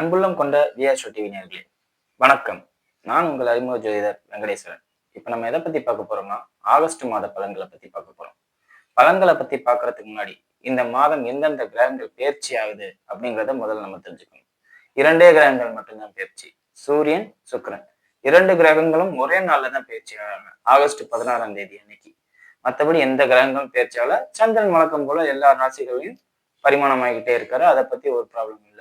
அன்புள்ளம் கொண்ட விஆர்ஷோ டிவி நேர்களே வணக்கம். நான் உங்கள் அறிமுக ஜோதிடர் வெங்கடேஸ்வரன். இப்போ நம்ம எதை பத்தி பார்க்க போறோம்னா ஆகஸ்ட் மாத பலன்களை பத்தி பார்க்க போறோம். பலன்களை பத்தி பார்க்கறதுக்கு முன்னாடி இந்த மாதம் எந்தெந்த கிரகங்கள் பயிற்சி ஆகுது அப்படிங்கிறத முதல்ல நம்ம தெரிஞ்சுக்கணும். இரண்டே கிரகங்கள் மட்டும்தான் பயிற்சி. சூரியன் சுக்கரன். இரண்டு கிரகங்களும் ஒரே நாள்ல தான் பயிற்சி ஆகிறாங்க. ஆகஸ்ட் பதினாறாம் தேதி அன்னைக்கு. மற்றபடி எந்த கிரகங்களும் பேர்ச்சியால சந்திரன் வழக்கம் போல எல்லா ராசிகளையும் பரிமாணம் ஆகிக்கிட்டே இருக்காரு. அதை பத்தி ஒரு ப்ராப்ளம் இல்லை.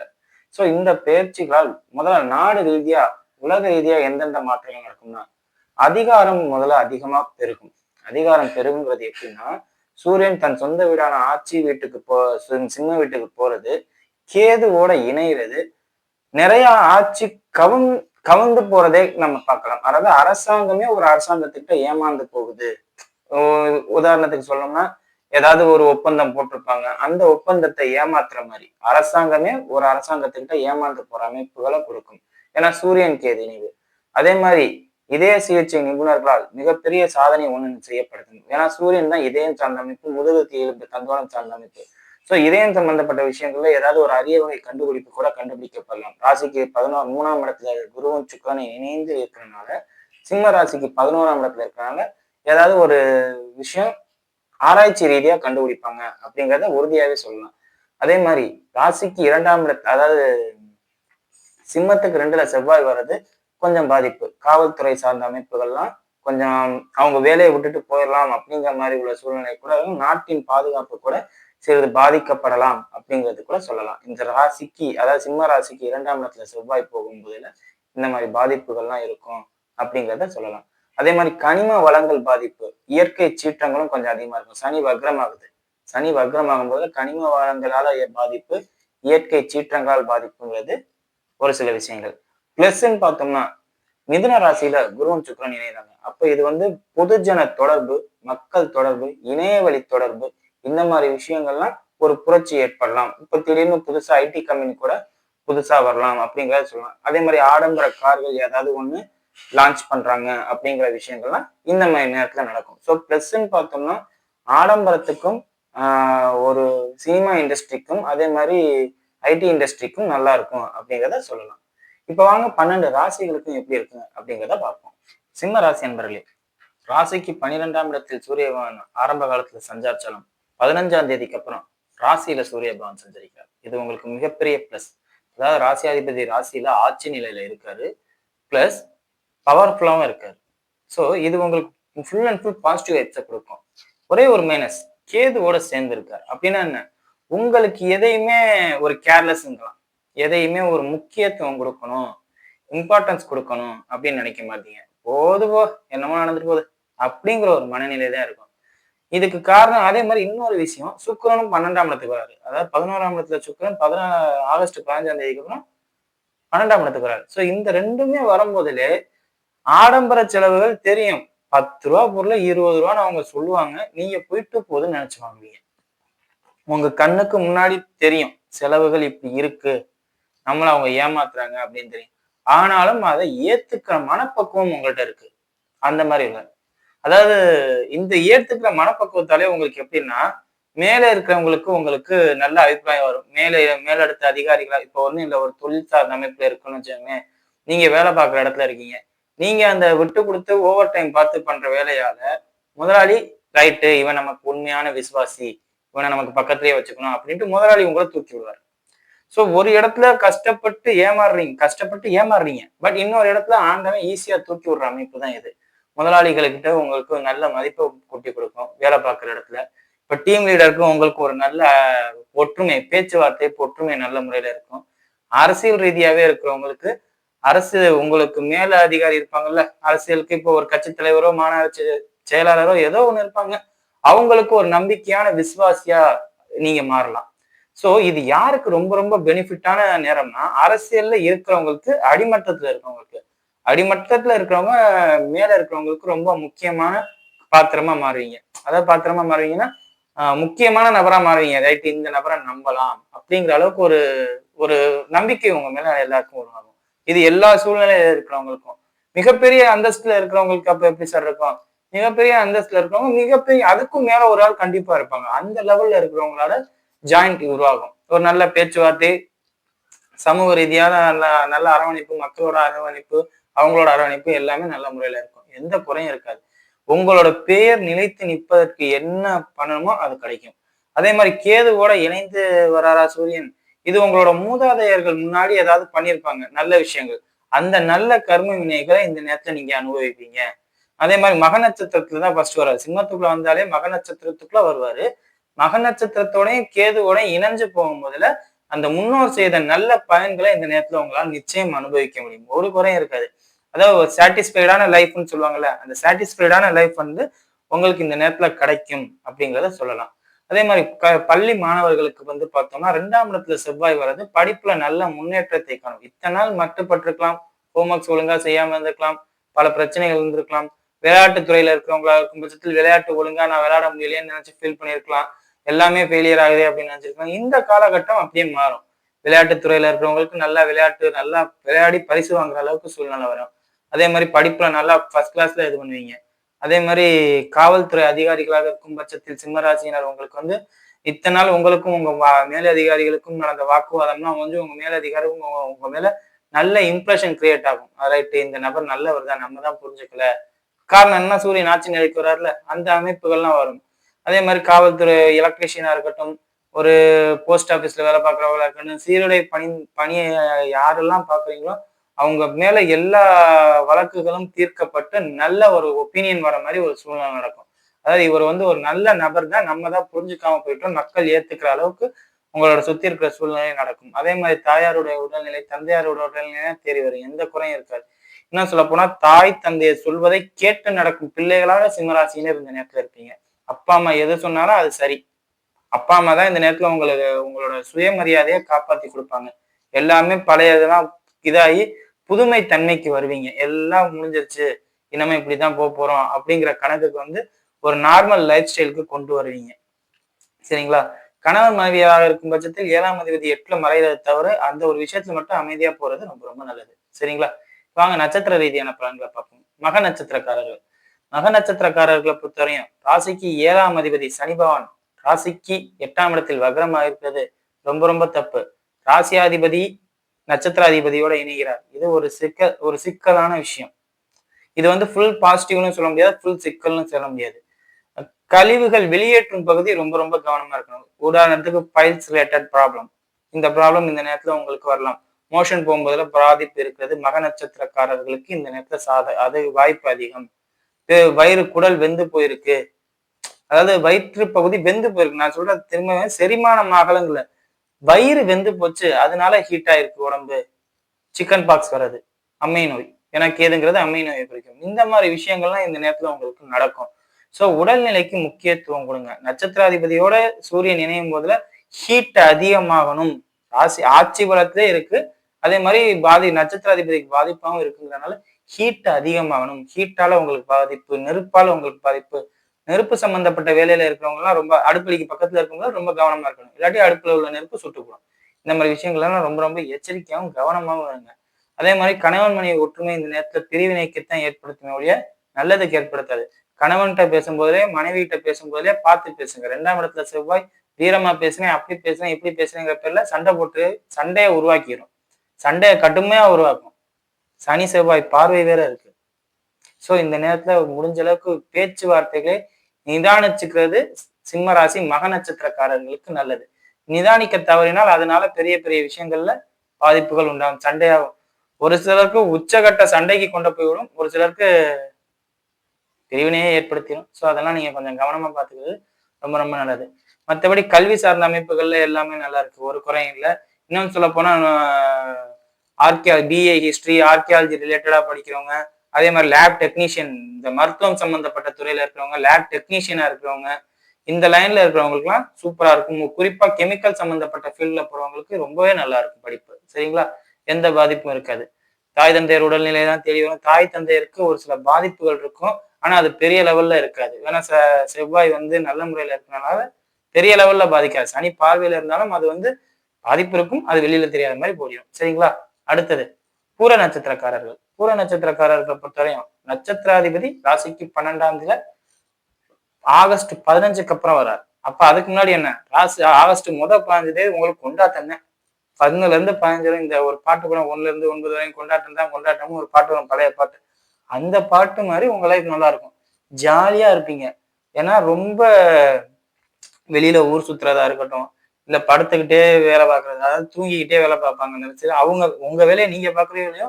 ஸோ இந்த பயிற்சிகளால் முதல்ல நாடு ரீதியா உலக ரீதியா எந்தெந்த மாற்றங்கள் நடக்கும்னா அதிகாரம் முதல்ல அதிகமா பெருகும். அதிகாரம் பெருகுங்கிறது எப்படின்னா சூரியன் தன் சொந்த வீடான ஆட்சி வீட்டுக்கு போ சிம்ம வீட்டுக்கு போறது கேதுவோட இணைகிறது நிறைய ஆட்சி கவுன் கவுந்து போறதே நம்ம பார்க்கலாம். அதாவது அரசாங்கமே ஒரு அரசாங்கத்துக்கிட்ட ஏமாந்து போகுது. உதாரணத்துக்கு சொல்லணும்னா ஏதாவது ஒரு ஒப்பந்தம் போட்டிருப்பாங்க. அந்த ஒப்பந்தத்தை ஏமாத்துற மாதிரி அரசாங்கமே ஒரு அரசாங்கத்துக்கிட்ட ஏமாந்து போற அமைப்புகளை கொடுக்கும். ஏன்னா சூரியன் கேது இணைவு. அதே மாதிரி இதய சிகிச்சை நிபுணர்களால் மிகப்பெரிய சாதனை ஒன்று செய்யப்படுது. ஏன்னா சூரியன் தான் இதயம் சார்ந்த அமைப்பு முதுகு எலும்பு தந்தோரம் சார்ந்த அமைப்பு. ஸோ இதயம் சம்பந்தப்பட்ட விஷயங்கள்ல ஏதாவது ஒரு அரிய வகை கண்டுபிடிப்பு கூட கண்டுபிடிக்கப்படலாம். ராசிக்கு பதினோரு மூணாம் இடத்துல குருவும் சுக்கரனும் இணைந்து இருக்கிறனால சிம்ம ராசிக்கு பதினோராம் இடத்துல இருக்கிறனால ஏதாவது ஒரு விஷயம் ஆராய்ச்சி ரீதியா கண்டுபிடிப்பாங்க அப்படிங்கிறத உறுதியாவே சொல்லலாம். அதே மாதிரி ராசிக்கு இரண்டாம் இடத்து அதாவது சிம்மத்துக்கு ரெண்டுல செவ்வாய் வர்றது கொஞ்சம் பாதிப்பு. காவல்துறை சார்ந்த அமைப்புகள்லாம் கொஞ்சம் அவங்க வேலையை விட்டுட்டு போயிடலாம் அப்படிங்கிற மாதிரி உள்ள சூழ்நிலை கூட நாட்டின் பாதுகாப்பு கூட சிறிது பாதிக்கப்படலாம் அப்படிங்கிறது கூட சொல்லலாம். இந்த ராசிக்கு அதாவது சிம்ம ராசிக்கு இரண்டாம் இடத்துல செவ்வாய் போகும்போதுல இந்த மாதிரி பாதிப்புகள்லாம் இருக்கும் அப்படிங்கிறத சொல்லலாம். அதே மாதிரி கனிம வளங்கள் பாதிப்பு. இயற்கை சீற்றங்களும் கொஞ்சம் அதிகமா இருக்கும். சனி வக்ரமாகுது. சனி வக்ரமாகும் போது கனிம வளங்களால பாதிப்பு இயற்கை சீற்றங்களால் பாதிப்புங்கிறது ஒரு சில விஷயங்கள். பிளஸ்ன்னு பார்த்தோம்னா மிதுன ராசியில குருவன் சுக்கரன் இணைகிறாங்க அப்ப இது வந்து பொதுஜன தொடர்பு மக்கள் தொடர்பு இணையவழி தொடர்பு இந்த மாதிரி விஷயங்கள்லாம் ஒரு புரட்சி ஏற்படலாம். இப்ப திடீர்னு புதுசா ஐடி கம்பெனி கூட புதுசா வரலாம் அப்படிங்கிறத சொல்லலாம். அதே மாதிரி ஆடம்பர கார்கள் ஏதாவது ஒண்ணு லான்ச் பண்றாங்க அப்படிங்கிற விஷயங்கள்லாம் இந்த மாதிரி நேரத்துல நடக்கும். ஸோ ப்ளஸ்ன்னு பார்த்தோம்னா ஆடம்பரத்துக்கும் ஒரு சினிமா இண்டஸ்ட்ரிக்கும் அதே மாதிரி ஐடி இண்டஸ்ட்ரிக்கும் நல்லா இருக்கும் அப்படிங்கிறத சொல்லலாம். இப்போ வாங்க பன்னெண்டு ராசிகளுக்கும் எப்படி இருக்கு அப்படிங்கிறத பார்ப்போம். சிம்ம ராசி என்பர்களே ராசிக்கு பன்னிரெண்டாம் இடத்தில் சூரியபகவான் ஆரம்ப காலத்துல சஞ்சாரிச்சாலும் பதினஞ்சாம் தேதிக்கு அப்புறம் ராசியில சூரியபகவான் சஞ்சரிக்கிறார். இது உங்களுக்கு மிகப்பெரிய பிளஸ் அதாவது ராசியாதிபதி ராசியில ஆட்சி நிலையில இருக்காரு. பிளஸ் பவர்ஃபுல்லாகவும் இருக்காரு. ஸோ இது உங்களுக்கு ஃபுல் அண்ட் ஃபுல் பாசிட்டிவ் வைப்ஸை கொடுக்கும். ஒரே ஒரு மைனஸ் கேதுவோட சேர்ந்துருக்கார். அப்படின்னா என்ன? உங்களுக்கு எதையுமே ஒரு கேர்லெஸ்ங்கலாம் எதையுமே ஒரு முக்கியத்துவம் கொடுக்கணும் இம்பார்ட்டன்ஸ் கொடுக்கணும் அப்படின்னு நினைக்க மாட்டீங்க. போது போ என்னமோ நடந்துட்டு போகுது. அப்படிங்கிற ஒரு மனநிலை தான் இருக்கும். இதுக்கு காரணம் அதே மாதிரி இன்னொரு விஷயம் சுக்கிரனும் பன்னெண்டாம் இடத்துக்கு வராரு. அதாவது பதினோராம் இடத்துல சுக்கிரன் பதினா ஆகஸ்ட் பதினஞ்சாம் தேதிக்கு அப்புறம் பன்னெண்டாம் இடத்துக்கு வராரு. ஸோ இந்த ரெண்டுமே வரும்போதிலே ஆடம்பர செலவுகள் தெரியும். பத்து ரூபா பொருளை இருபது ரூபான்னு அவங்க சொல்லுவாங்க. நீங்க போயிட்டு போதுன்னு நினைச்சு வாங்குவீங்க. உங்க கண்ணுக்கு முன்னாடி தெரியும். செலவுகள் இப்படி இருக்கு. நம்மள அவங்க ஏமாத்துறாங்க அப்படின்னு தெரியும். ஆனாலும் அதை ஏத்துக்கிற மனப்பக்குவம் உங்கள்கிட்ட இருக்கு. அந்த மாதிரி இல்லை. அதாவது இந்த ஏத்துக்கிற மனப்பக்குவத்தாலே உங்களுக்கு எப்படின்னா மேலே இருக்கிறவங்களுக்கு உங்களுக்கு நல்ல அபிப்பிராயம் வரும். மேலே மேலடுத்த அதிகாரிகளா இப்போ வந்து இல்லை ஒரு தொழில் சார்ந்த அமைப்புல இருக்குன்னு வச்சுக்கோங்க நீங்க வேலை பார்க்குற இடத்துல இருக்கீங்க. நீங்க அந்த விட்டு கொடுத்து ஓவர் டைம் பார்த்து பண்ற வேலையால முதலாளி ரைட்டு இவன் நமக்கு உண்மையான விசுவாசி இவனை நமக்கு பக்கத்துலயே வச்சுக்கணும் அப்படின்ட்டு முதலாளி உங்களை தூக்கி விடுவார். ஸோ ஒரு இடத்துல கஷ்டப்பட்டு ஏமாறுறீங்க கஷ்டப்பட்டு ஏமாறுறீங்க பட் இன்னொரு இடத்துல ஆண்டவன் ஈஸியா தூக்கி விடுற அமைப்பு தான் இது. முதலாளிகளுக்கிட்ட உங்களுக்கு நல்ல மதிப்பை கூட்டி கொடுக்கும் வேலை பார்க்குற இடத்துல. இப்போ டீம் லீடருக்கும் உங்களுக்கு ஒரு நல்ல ஒற்றுமை பேச்சுவார்த்தை ஒற்றுமை நல்ல முறையில இருக்கும். அரசியல் ரீதியாகவே இருக்கிறவங்களுக்கு அரசு உங்களுக்கு மேல அதிகாரி இருப்பாங்கல்ல அரசியலுக்கு இப்போ ஒரு கட்சி தலைவரோ மாநகர செ- செயலாளரோ ஏதோ ஒன்று இருப்பாங்க. அவங்களுக்கு ஒரு நம்பிக்கையான விசுவாசியா நீங்க மாறலாம். சோ இது யாருக்கு ரொம்ப ரொம்ப பெனிஃபிட்டான நேரம்னா அரசியல்ல இருக்கிறவங்களுக்கு அடிமட்டத்துல இருக்கிறவங்களுக்கு. அடிமட்டத்துல இருக்கிறவங்க மேல இருக்கிறவங்களுக்கு ரொம்ப முக்கியமான பாத்திரமா மாறுவீங்க. அதாவது பாத்திரமா மாறுவீங்கன்னா முக்கியமான நபரா மாறுவீங்க. ரைட் இந்த நபரை நம்பலாம் அப்படிங்கிற அளவுக்கு ஒரு ஒரு நம்பிக்கை உங்க மேல எல்லாருக்கும் உருவாகும். இது எல்லா சூழ்நிலையில இருக்கிறவங்களுக்கும். மிகப்பெரிய அந்தஸ்துல இருக்கிறவங்களுக்கு அப்ப எப்படி சார் இருக்கும்? மிகப்பெரிய அந்தஸ்துல இருக்கிறவங்க மிகப்பெரிய அதுக்கும் மேல ஒரு ஆள் கண்டிப்பா இருப்பாங்க. அந்த லெவல்ல இருக்கிறவங்களால ஜாயிண்ட் உருவாகும். ஒரு நல்ல பேச்சுவார்த்தை சமூக ரீதியான நல்ல நல்ல அரவணைப்பு மக்களோட அரவணைப்பு அவங்களோட அரவணைப்பு எல்லாமே நல்ல முறையில இருக்கும். எந்த குறையும் இருக்காது. உங்களோட பெயர் நிலைத்து நிற்பதற்கு என்ன பண்ணணுமோ அது கிடைக்கும். அதே மாதிரி கேதுவோட இணைந்து வராரா சூரியன்? இது உங்களோட மூதாதையர்கள் முன்னாடி ஏதாவது பண்ணியிருப்பாங்க நல்ல விஷயங்கள். அந்த நல்ல கர்ம வினைகளை இந்த நேரத்துல நீங்க அனுபவிப்பீங்க. அதே மாதிரி மக நட்சத்திரத்துல தான் ஃபர்ஸ்ட் வராரு சிம்மத்துக்குள்ள வந்தாலே மக நட்சத்திரத்துக்குள்ள வருவாரு. மக நட்சத்திரத்தோடையும் கேதுவோடையும் இணைஞ்சு போகும்போதுல அந்த முன்னோர் செய்த நல்ல பயன்களை இந்த நேரத்துல உங்களால் நிச்சயம் அனுபவிக்க முடியும். ஒரு குறையும் இருக்காது. அதாவது ஒரு சாட்டிஸ்ஃபைடான லைஃப்னு சொல்லுவாங்கல்ல அந்த சாட்டிஸ்ஃபைடான லைஃப் வந்து உங்களுக்கு இந்த நேரத்துல கிடைக்கும் அப்படிங்கிறத சொல்லலாம். அதே மாதிரி க பள்ளி மாணவர்களுக்கு வந்து பார்த்தோம்னா ரெண்டாம் இடத்துல செவ்வாய் வர்றது படிப்புல நல்ல முன்னேற்றத்தை காணும். இத்தனை நாள் மட்டுப்பட்டிருக்கலாம். ஹோம்ஒர்க்ஸ் ஒழுங்கா செய்யாம இருந்திருக்கலாம். பல பிரச்சனைகள் இருந்திருக்கலாம். விளையாட்டு துறையில இருக்கிறவங்களா இருக்கும் பட்சத்தில் விளையாட்டு ஒழுங்கா நான் விளையாட முடியலையேன்னு நினைச்சு ஃபீல் பண்ணியிருக்கலாம். எல்லாமே ஃபெயிலியர் ஆகுது அப்படின்னு நினைச்சிருக்கலாம். இந்த காலகட்டம் அப்படியே மாறும். விளையாட்டு துறையில இருக்கிறவங்களுக்கு நல்லா விளையாட்டு நல்லா விளையாடி பரிசு வாங்குற அளவுக்கு சூழ்நிலை வரும். அதே மாதிரி படிப்புல நல்லா ஃபர்ஸ்ட் கிளாஸ்ல இது பண்ணுவீங்க. அதே மாதிரி காவல்துறை அதிகாரிகளாக இருக்கும் பட்சத்தில் சிம்மராசியினர் உங்களுக்கு வந்து இத்தனை நாள் உங்களுக்கும் உங்க மேலதிகாரிகளுக்கும் நடந்த வாக்குவாதம்லாம் வந்து உங்க மேலதிகாரி உங்க உங்க மேல நல்ல இம்ப்ரெஷன் கிரியேட் ஆகும். ரைட்டு இந்த நபர் நல்லவர் தான் நம்ம தான் புரிஞ்சுக்கல. காரணம் என்ன? சூரியன் ஆட்சி நிலைக்கு வர்றாருல அந்த அமைப்புகள்லாம் வரும். அதே மாதிரி காவல்துறை எலக்ட்ரிஷியனா இருக்கட்டும் ஒரு போஸ்ட் ஆஃபீஸ்ல வேலை பார்க்குறவங்களா இருக்கட்டும் சீருடை பணி பணியை யாரெல்லாம் பார்க்குறீங்களோ அவங்க மேல எல்லா வழக்குகளும் தீர்க்கப்பட்டு நல்ல ஒரு ஒப்பீனியன் வர மாதிரி ஒரு சூழ்நிலை நடக்கும். அதாவது இவர் வந்து ஒரு நல்ல நபர் தான் நம்ம தான் புரிஞ்சுக்காம போயிட்டோம் மக்கள் ஏத்துக்கிற அளவுக்கு உங்களோட சுத்தி இருக்கிற சூழ்நிலை நடக்கும். அதே மாதிரி தாயாருடைய உடல்நிலை தந்தையாருடைய உடல்நிலை தேறி வரும் எந்த குறையும் இருக்காது. என்ன சொல்ல போனா தாய் தந்தையை சொல்வதை கேட்டு நடக்கும் பிள்ளைகளாக சிம்மராசின்னு இந்த நேரத்துல இருப்பீங்க. அப்பா அம்மா எது சொன்னாலும் அது சரி. அப்பா அம்மா தான் இந்த நேரத்துல உங்களுக்கு உங்களோட சுயமரியாதையை காப்பாத்தி கொடுப்பாங்க. எல்லாமே பழைய இதெல்லாம் இதாகி புதுமை தன்மைக்கு வருவீங்க. எல்லாம் முடிஞ்சிருச்சு. இனிமே இப்படிதான் போக போறோம் அப்படிங்கிற கணக்குக்கு வந்து ஒரு நார்மல் லைஃப் ஸ்டைலுக்கு கொண்டு வருவீங்க. சரிங்களா? கணவன் மனைவியாக இருக்கும் பட்சத்தில் ஏழாம் அதிபதி எட்டுல மறைகிறத தவிர அந்த ஒரு விஷயத்துல மட்டும் அமைதியா போறது ரொம்ப ரொம்ப நல்லது. சரிங்களா? வாங்க நட்சத்திர ரீதியான பலன்களை பார்ப்போம். மக நட்சத்திரக்காரர்கள். மக நட்சத்திரக்காரர்களை பொறுத்தவரையும் ராசிக்கு ஏழாம் அதிபதி சனி பகவான் ராசிக்கு எட்டாம் இடத்தில் வக்ரமாக இருக்கிறது. ரொம்ப ரொம்ப தப்பு. ராசியாதிபதி நட்சத்திராதிபதியோட இணைகிறார். இது ஒரு சிக்கல் ஒரு சிக்கலான விஷயம். இது வந்து ஃபுல் பாசிட்டிவ்னு சொல்ல முடியாது ஃபுல் சிக்கல்னு சொல்ல முடியாது. கழிவுகள் வெளியேற்றும் பகுதி ரொம்ப ரொம்ப கவனமா இருக்கணும். உதாரணத்துக்கு பைல்ஸ் ரிலேட்டட் ப்ராப்ளம் இந்த ப்ராப்ளம் இந்த நேரத்துல உங்களுக்கு வரலாம். மோஷன் போகும்போதுல பாதிப்பு இருக்கிறது மக நட்சத்திரக்காரர்களுக்கு இந்த நேரத்துல சாத அது வாய்ப்பு அதிகம். வயிறு குடல் வெந்து போயிருக்கு. அதாவது வயிற்று பகுதி வெந்து போயிருக்கு. நான் சொல்றது திரும்ப செரிமானம் ஆகலங்கள வயிறு வெந்து போச்சு அதனால ஹீட் ஆயிருக்கு உடம்பு. சிக்கன் பாக்ஸ் வர்றது அம்மை நோய். எனக்கு ஏதுங்கிறது அம்மை நோயை குறிக்கும். இந்த மாதிரி விஷயங்கள்லாம் இந்த நேரத்துல உங்களுக்கு நடக்கும். ஸோ உடல்நிலைக்கு முக்கியத்துவம் கொடுங்க. நட்சத்திராதிபதியோட சூரியன் இணையும் போதுல ஹீட் அதிகமாகணும். ராசி ஆட்சி பலத்திலே இருக்கு. அதே மாதிரி பாதி நட்சத்திராதிபதிக்கு பாதிப்பாகவும் இருக்குங்கிறனால ஹீட் அதிகமாகணும். ஹீட்டால உங்களுக்கு பாதிப்பு நெருப்பால உங்களுக்கு பாதிப்பு. நெருப்பு சம்பந்தப்பட்ட வேலையில இருக்கிறவங்கலாம் ரொம்ப அடுப்படிக்கு பக்கத்துல இருக்கவங்க ரொம்ப கவனமா இருக்கணும். இல்லாட்டி அடுப்புல உள்ள நெருப்பு சுட்டுக்கூடும் இந்த மாதிரி விஷயங்கள்லாம் ரொம்ப ரொம்ப எச்சரிக்கையாகவும் கவனமாகவும் இருங்க. அதே மாதிரி கணவன் மனைவி ஒற்றுமை இந்த நேரத்துல பிரிவினைக்குத்தான் ஏற்படுத்துமே ஒழிய நல்லதுக்கு ஏற்படுத்தாது. கணவன்கிட்ட பேசும்போதே மனைவிகிட்ட பேசும்போதே பார்த்து பேசுங்க. ரெண்டாம் இடத்துல செவ்வாய் வீரமா பேசுனேன் அப்படி பேசுறேன் இப்படி பேசுறேங்கிற பேர்ல சண்டை போட்டு சண்டையை உருவாக்கிடும் சண்டையை கடுமையா உருவாக்கும். சனி செவ்வாய் பார்வை வேற இருக்கு. ஸோ இந்த நேரத்துல முடிஞ்ச அளவுக்கு பேச்சுவார்த்தைகளை நிதானிச்சுக்கிறது சிம்மராசி மக நட்சத்திரக்காரர்களுக்கு நல்லது. நிதானிக்க தவறினால் அதனால பெரிய பெரிய விஷயங்கள்ல பாதிப்புகள் உண்டாகும். சண்டையாகும் ஒரு சிலருக்கு உச்சகட்ட சண்டைக்கு கொண்டு போய்விடும் ஒரு சிலருக்கு பிரிவினையே ஏற்படுத்திடும். ஸோ அதெல்லாம் நீங்க கொஞ்சம் கவனமா பார்த்துக்கிறது ரொம்ப ரொம்ப நல்லது. மற்றபடி கல்வி சார்ந்த அமைப்புகள்ல எல்லாமே நல்லா இருக்கு. ஒரு குறையும் இல்லை. இன்னும் சொல்ல போனா ஆர்கியா பிஏ ஹிஸ்டரி ஆர்கியாலஜி ரிலேட்டடா படிக்கிறவங்க அதே மாதிரி லேப் டெக்னீஷியன் இந்த மருத்துவம் சம்பந்தப்பட்ட துறையில இருக்கிறவங்க லேப் டெக்னீஷியனா இருக்கிறவங்க இந்த லைன்ல இருக்கிறவங்களுக்குலாம் சூப்பரா இருக்கும். குறிப்பா கெமிக்கல் சம்பந்தப்பட்ட ஃபீல்ட்ல போறவங்களுக்கு ரொம்பவே நல்லா இருக்கும் படிப்பு. சரிங்களா? எந்த பாதிப்பும் இருக்காது. தாய் தந்தையர் உடல்நிலை தான் தேடி வரும். தாய் தந்தையருக்கு ஒரு சில பாதிப்புகள் இருக்கும். ஆனா அது பெரிய லெவல்ல இருக்காது. ஏன்னா செவ்வாய் வந்து நல்ல முறையில இருக்கிறனால பெரிய லெவல்ல பாதிக்காது. சனி பார்வையில இருந்தாலும் அது வந்து பாதிப்பு இருக்கும். அது வெளியில தெரியாத மாதிரி போயிடும். சரிங்களா? அடுத்தது பூர நட்சத்திரக்காரர்கள். பூர நட்சத்திரக்காரர்களை பொறுத்தவரையும் நட்சத்திராதிபதி ராசிக்கு பன்னெண்டாம் தேதி ஆகஸ்ட் பதினஞ்சுக்கு அப்புறம் வர்றார். அப்ப அதுக்கு முன்னாடி என்ன? ராசி ஆகஸ்ட் முதல் பதினஞ்சு தேதி உங்களுக்கு கொண்டாட்டம்தான் தந்தேன் பதினொன்னுல இருந்து பதினஞ்சு வரை இந்த ஒரு பாட்டு கூட ஒண்ணுல இருந்து ஒன்பது வரையும் கொண்டாட்டம் தான். கொண்டாட்டமும் ஒரு பாட்டு வரும் பழைய பாட்டு. அந்த பாட்டு மாதிரி உங்க லைஃப் நல்லா இருக்கும். ஜாலியா இருப்பீங்க. ஏன்னா ரொம்ப வெளியில ஊர் சுத்துறதா இருக்கட்டும் இல்ல படுத்துக்கிட்டே வேலை பார்க்கறது அதாவது தூங்கிக்கிட்டே வேலை பார்ப்பாங்க நினைச்சு அவங்க உங்க வேலையை நீங்க பாக்குறீங்களோ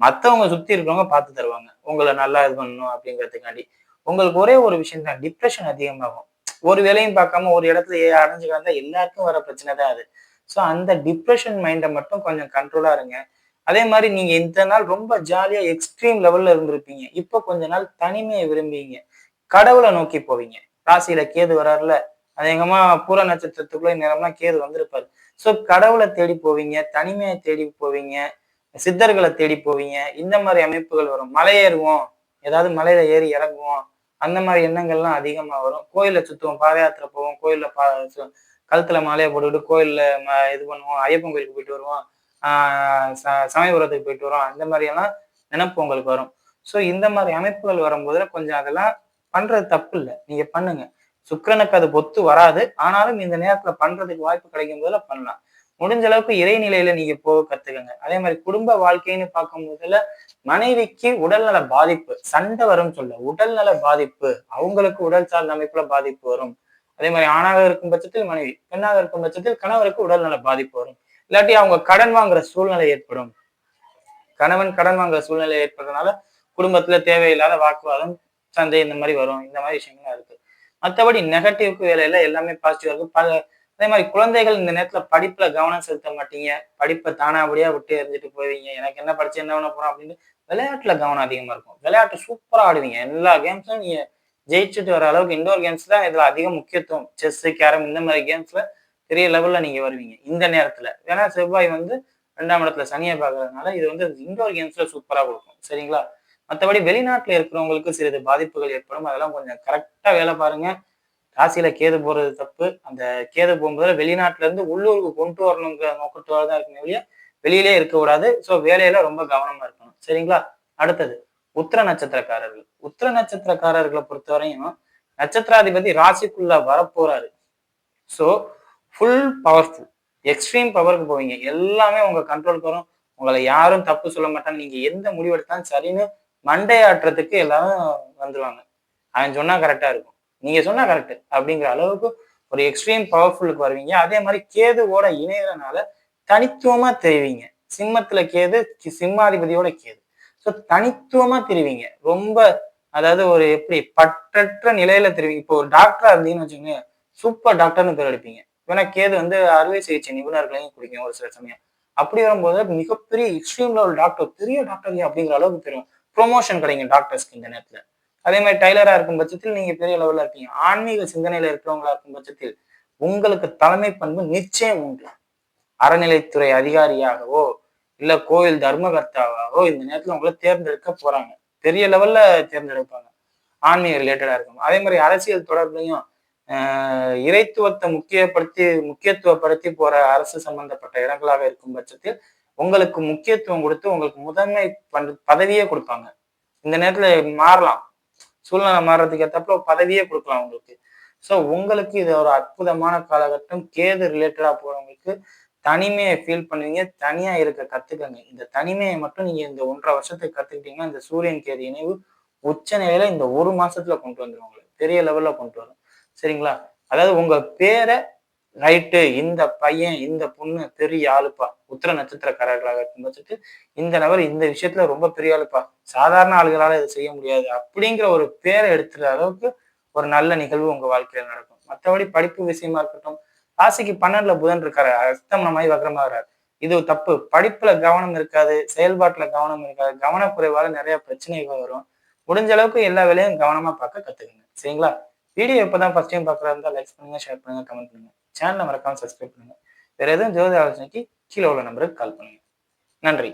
மத்தவங்க சுத்தி இருக்கிறவங்க பார்த்து தருவாங்க. உங்களை நல்லா இது பண்ணணும் அப்படிங்கிறதுக்காண்டி. உங்களுக்கு ஒரே ஒரு விஷயம் தான் டிப்ரெஷன் அதிகமாகும். ஒரு வேலையும் பார்க்காம ஒரு இடத்துல அடைஞ்சு கிடந்தா எல்லாருக்கும் வர பிரச்சனை தான் அது. ஸோ அந்த டிப்ரெஷன் மைண்டை மட்டும் கொஞ்சம் கண்ட்ரோலா இருங்க. அதே மாதிரி நீங்க இந்த நாள் ரொம்ப ஜாலியா எக்ஸ்ட்ரீம் லெவல்ல இருந்திருப்பீங்க. இப்போ கொஞ்ச நாள் தனிமையை விரும்புவீங்க. கடவுளை நோக்கி போவீங்க. ராசியில கேது வராருல அதிகமா பூர நட்சத்திரத்துக்குள்ள நேரம்லாம் கேது வந்திருப்பாரு. ஸோ கடவுளை தேடி போவீங்க தனிமையை தேடி போவீங்க சித்தர்களை தேடி போவீங்க இந்த மாதிரி அமைப்புகள் வரும். மலையேறுவோம் ஏதாவது மலையில ஏறி இறங்குவோம் அந்த மாதிரி எண்ணங்கள்லாம் அதிகமாக வரும். கோயில சுத்துவோம் பாத யாத்திரை போவோம் கோயில்ல பா கழுத்துல மாலையை போட்டுக்கிட்டு கோயில்ல இது பண்ணுவோம் ஐயப்பன் கோயிலுக்கு போயிட்டு வருவோம் ச சமயபுரத்துக்கு போயிட்டு வருவோம் அந்த மாதிரியெல்லாம் நினைப்பு உங்களுக்கு வரும். ஸோ இந்த மாதிரி அமைப்புகள் வரும்போது கொஞ்சம் அதெல்லாம் பண்றது தப்பு இல்லை. நீங்க பண்ணுங்க. சுக்கரனுக்கு அது பொத்து வராது. ஆனாலும் இந்த நேரத்துல பண்றதுக்கு வாய்ப்பு கிடைக்கும் போதுல பண்ணலாம். முடிஞ்ச அளவுக்கு இறைநிலையில நீங்க போக கத்துக்கங்க. அதே மாதிரி குடும்ப வாழ்க்கைன்னு பார்க்கும் போதுல மனைவிக்கு உடல்நல பாதிப்பு சண்டை வரும் சொல்ல உடல்நல பாதிப்பு அவங்களுக்கு உடல் சார்ந்த அமைப்புல பாதிப்பு வரும். அதே மாதிரி ஆணாக இருக்கும் பட்சத்தில் மனைவி பெண்ணாக இருக்கும் பட்சத்தில் கணவருக்கு உடல்நல பாதிப்பு வரும். இல்லாட்டி அவங்க கடன் வாங்குற சூழ்நிலை ஏற்படும். கணவன் கடன் வாங்குற சூழ்நிலை ஏற்படுறதுனால குடும்பத்துல தேவையில்லாத வாக்குவாதம் சந்தை இந்த மாதிரி வரும். இந்த மாதிரி விஷயங்கள்லாம் இருக்கு மற்றபடி நெகட்டிவ்க்கு வேலையில எல்லாமே பாசிட்டிவாக இருக்கு பல அதே மாதிரி குழந்தைகள் இந்த நேரத்துல படிப்புல கவனம் செலுத்த மாட்டீங்க. படிப்பை தானாபடியா விட்டு எறிஞ்சிட்டு போவீங்க. எனக்கு என்ன படிச்சு என்ன பண்ண போறோம் அப்படின்னு விளையாட்டுல கவனம் அதிகமா இருக்கும். விளையாட்டு சூப்பரா ஆடுவீங்க. எல்லா கேம்ஸும் நீங்க ஜெயிச்சுட்டு வர அளவுக்கு இண்டோர் கேம்ஸ் தான் இதுல அதிக முக்கியத்துவம். செஸ் கேரம் இந்த மாதிரி கேம்ஸ்ல பெரிய லெவல்ல நீங்க வருவீங்க இந்த நேரத்துல. ஏன்னா செவ்வாய் வந்து ரெண்டாம் இடத்துல சனியை பார்க்கறதுனால இது வந்து இண்டோர் கேம்ஸ்ல சூப்பரா கொடுக்கும். சரிங்களா? மற்றபடி வெளிநாட்டில் இருக்கிறவங்களுக்கு சிறிது பாதிப்புகள் ஏற்படும். அதெல்லாம் கொஞ்சம் கரெக்டாக வேலை பாருங்க. ராசியில கேது போறது தப்பு. அந்த கேது போகும்போது வெளிநாட்டுல இருந்து உள்ளூருக்கு கொண்டு வரணுங்கிற நோக்கத்தோட தான் இருக்கணும் வெளியே வெளியிலே இருக்கக்கூடாது. ஸோ வேலையில ரொம்ப கவனமா இருக்கணும். சரிங்களா? அடுத்தது உத்திர நட்சத்திரக்காரர்கள். உத்திர நட்சத்திரக்காரர்களை பொறுத்தவரையும் நட்சத்திராதிபதி ராசிக்குள்ள வரப்போறாரு. ஸோ ஃபுல் பவர்ஃபுல் எக்ஸ்ட்ரீம் பவருக்கு போவீங்க. எல்லாமே உங்க கண்ட்ரோலுக்கு வரும். உங்களை யாரும் தப்பு சொல்ல மாட்டாங்க. நீங்க எந்த முடிவு எடுத்தாலும் மண்டை ஆட்டுறதுக்கு எல்லாரும் வந்துருவாங்க. அவன் சொன்னா கரெக்டா இருக்கும். நீங்க சொன்னா கரெக்ட் அப்படிங்கிற அளவுக்கு ஒரு எக்ஸ்ட்ரீம் பவர்ஃபுல்லுக்கு வருவீங்க. அதே மாதிரி கேதுவோட இணையறனால தனித்துவமா தெரிவிங்க. சிம்மத்துல கேது சிம்மாதிபதியோட கேது. ஸோ தனித்துவமா தெரிவிங்க. ரொம்ப அதாவது ஒரு எப்படி பற்றற்ற நிலையில தெரிவிங்க. இப்போ ஒரு டாக்டரா இருந்தீங்கன்னு வச்சுக்கோங்க சூப்பர் டாக்டர்னு பேர் எடுப்பீங்க. ஏன்னா கேது வந்து அறுவை சிகிச்சை நிபுணர்களையும் குடிக்கும் ஒரு சில சமயம். அப்படி வரும்போது மிகப்பெரிய எக்ஸ்ட்ரீம்ல ஒரு டாக்டர் பெரிய டாக்டர் அப்படிங்கிற அளவுக்கு தெரியும். ப்ரொமோஷன் கிடைக்கும் டாக்டர்ஸ்க்கு இந்த நேரத்துல. அதே மாதிரி டைலரா இருக்கும் பட்சத்தில் நீங்க பெரிய லெவல்ல இருக்கீங்க ஆன்மீக சிந்தனையில இருக்கிறவங்களா இருக்கும் பட்சத்தில் உங்களுக்கு தலைமை பண்பு நிச்சயம் உண்டு. அறநிலைத்துறை அதிகாரியாகவோ இல்ல கோயில் தர்மகர்த்தாவாகவோ இந்த நேரத்துல உங்களை தேர்ந்தெடுக்க போறாங்க. பெரிய லெவல்ல தேர்ந்தெடுப்பாங்க. ஆன்மீக ரிலேட்டடா இருக்கும். அதே மாதிரி அரசியல் தொடர்புலையும் இறைத்துவத்தை முக்கியப்படுத்தி முக்கியத்துவப்படுத்தி போற அரசு சம்பந்தப்பட்ட இடங்களாக இருக்கும் பட்சத்தில் உங்களுக்கு முக்கியத்துவம் கொடுத்து உங்களுக்கு முதன்மை பண் பதவியே கொடுப்பாங்க. இந்த நேரத்துல மாறலாம். சூழ்நிலை மாறுறதுக்கு ஏற்றப்பல பதவியே கொடுக்கலாம் உங்களுக்கு. ஸோ உங்களுக்கு இது ஒரு அற்புதமான காலகட்டம். கேது ரிலேட்டடா போறவங்களுக்கு தனிமையை ஃபீல் பண்ணுவீங்க. தனியா இருக்க கத்துக்கங்க. இந்த தனிமையை மட்டும் நீங்க இந்த ஒன்றரை வருஷத்துக்கு கத்துக்கிட்டீங்கன்னா இந்த சூரியன் கேது இணைவு உச்ச நிலையில இந்த ஒரு மாசத்துல கொண்டு வந்துடும் உங்களுக்கு பெரிய லெவல்ல கொண்டு வரும். சரிங்களா? அதாவது உங்க பேரை ரைட்டு இந்த பையன் இந்த பொண்ணு பெரிய ஆளுப்பா. உத்திர நட்சத்திரக்காரர்களாக இருக்கும் இந்த நபர் இந்த விஷயத்துல ரொம்ப பெரிய ஆளுப்பா. சாதாரண ஆளுகளால இதை செய்ய முடியாது. அப்படிங்கிற ஒரு பேரை எடுத்துற அளவுக்கு ஒரு நல்ல நிகழ்வு உங்க வாழ்க்கையில நடக்கும். மற்றபடி படிப்பு விஷயமா இருக்கட்டும் ராசிக்கு பன்னெண்டுல புதன் இருக்காரு. அஸ்தமனமாய் வக்ரமாகிறார். இது தப்பு. படிப்புல கவனம் இருக்காது செயல்பாட்டுல கவனம் இருக்காது. கவனக்குறைவால நிறைய பிரச்சனைகள் வரும். முடிஞ்ச அளவுக்கு எல்லா வேலையும் கவனமா பார்க்க கத்துக்கங்க. சரிங்களா? வீடியோ இப்பதான் ஃபர்ஸ்ட் டைம் பார்க்குறதா இருந்தால் லைக் பண்ணுங்க ஷேர் பண்ணுங்க கமெண்ட் பண்ணுங்க. சேனலை மறக்காமல் சப்ஸ்கிரைப் பண்ணுங்க. வேற எதுவும் ஜோதி ஆலோசனைக்கு கீழே உள்ள நம்பருக்கு கால் பண்ணுங்க. நன்றி.